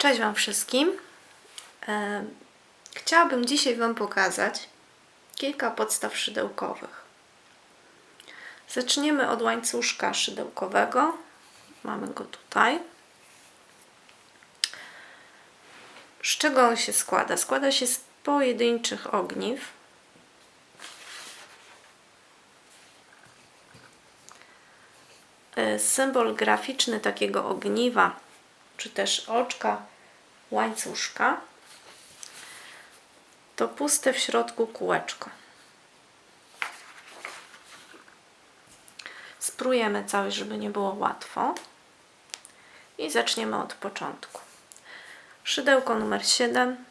Cześć Wam wszystkim. E, Chciałabym dzisiaj Wam pokazać kilka podstaw szydełkowych. Zaczniemy od łańcuszka szydełkowego. Mamy go tutaj. Z czego on się składa? Składa się z pojedynczych ogniw. E, Symbol graficzny takiego ogniwa, czy też oczka łańcuszka, to puste w środku kółeczko. Sprujemy cały, żeby nie było łatwo. I zaczniemy od początku. Szydełko numer 7.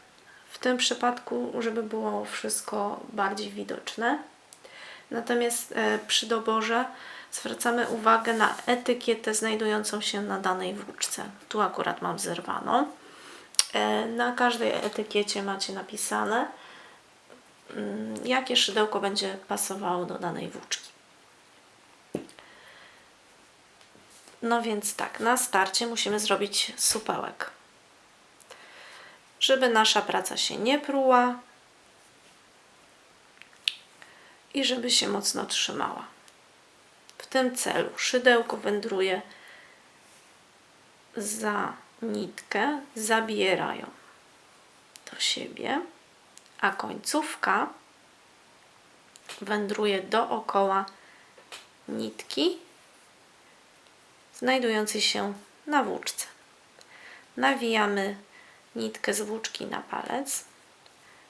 W tym przypadku, żeby było wszystko bardziej widoczne. Natomiast e, przy doborze zwracamy uwagę na etykietę znajdującą się na danej włóczce. Tu akurat mam zerwaną. E, Na każdej etykiecie macie napisane, mm, jakie szydełko będzie pasowało do danej włóczki. No więc tak, na starcie musimy zrobić supełek. Żeby nasza praca się nie pruła i żeby się mocno trzymała. W tym celu szydełko wędruje za nitkę, zabiera ją do siebie, a końcówka wędruje dookoła nitki znajdującej się na włóczce. Nawijamy nitkę z włóczki na palec,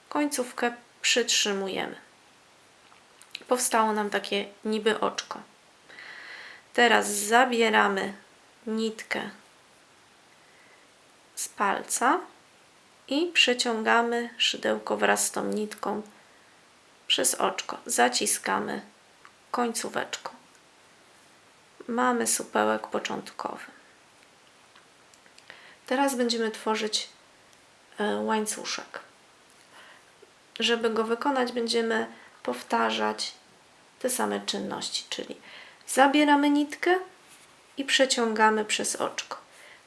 końcówkę przytrzymujemy. Powstało nam takie niby oczko. Teraz zabieramy nitkę z palca i przeciągamy szydełko wraz z tą nitką przez oczko. Zaciskamy końcóweczką. Mamy supełek początkowy. Teraz będziemy tworzyć e, łańcuszek. Żeby go wykonać, będziemy powtarzać te same czynności, czyli zabieramy nitkę i przeciągamy przez oczko.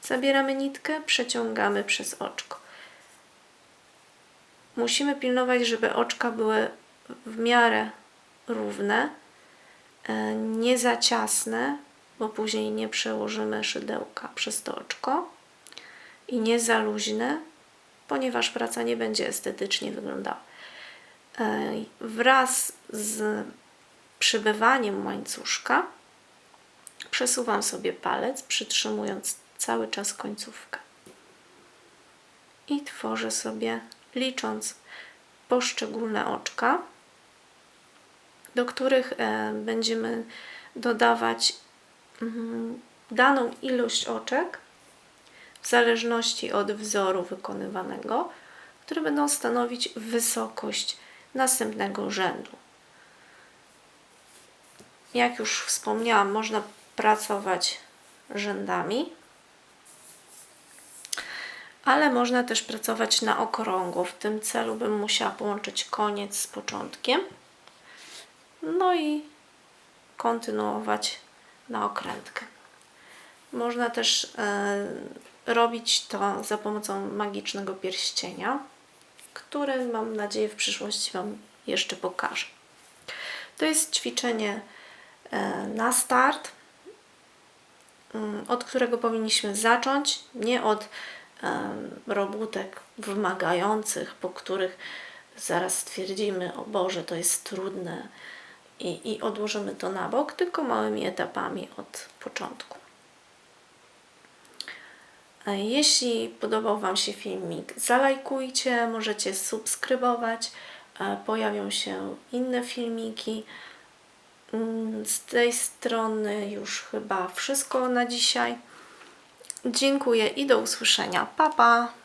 Zabieramy nitkę, przeciągamy przez oczko. Musimy pilnować, żeby oczka były w miarę równe, e, nie za ciasne, bo później nie przełożymy szydełka przez to oczko i nie za luźne, ponieważ praca nie będzie estetycznie wyglądała. E, Wraz z przybywaniem łańcuszka przesuwam sobie palec, przytrzymując cały czas końcówkę. I tworzę sobie, licząc poszczególne oczka, do których e, będziemy dodawać mm, daną ilość oczek w zależności od wzoru wykonywanego, które będą stanowić wysokość następnego rzędu. Jak już wspomniałam, można pracować rzędami, ale można też pracować na okrągło. W tym celu bym musiała połączyć koniec z początkiem. No i kontynuować na okrętkę. Można też e, robić to za pomocą magicznego pierścienia, który mam nadzieję w przyszłości Wam jeszcze pokażę. To jest ćwiczenie na start, mm, od którego powinniśmy zacząć, nie od robótek wymagających, po których zaraz stwierdzimy, o Boże, to jest trudne i, i odłożymy to na bok, tylko małymi etapami od początku. E, Jeśli podobał Wam się filmik, zalajkujcie, możecie subskrybować, e, pojawią się inne filmiki. Mm, Z tej strony już chyba wszystko na dzisiaj. Dziękuję i do usłyszenia. Pa, pa!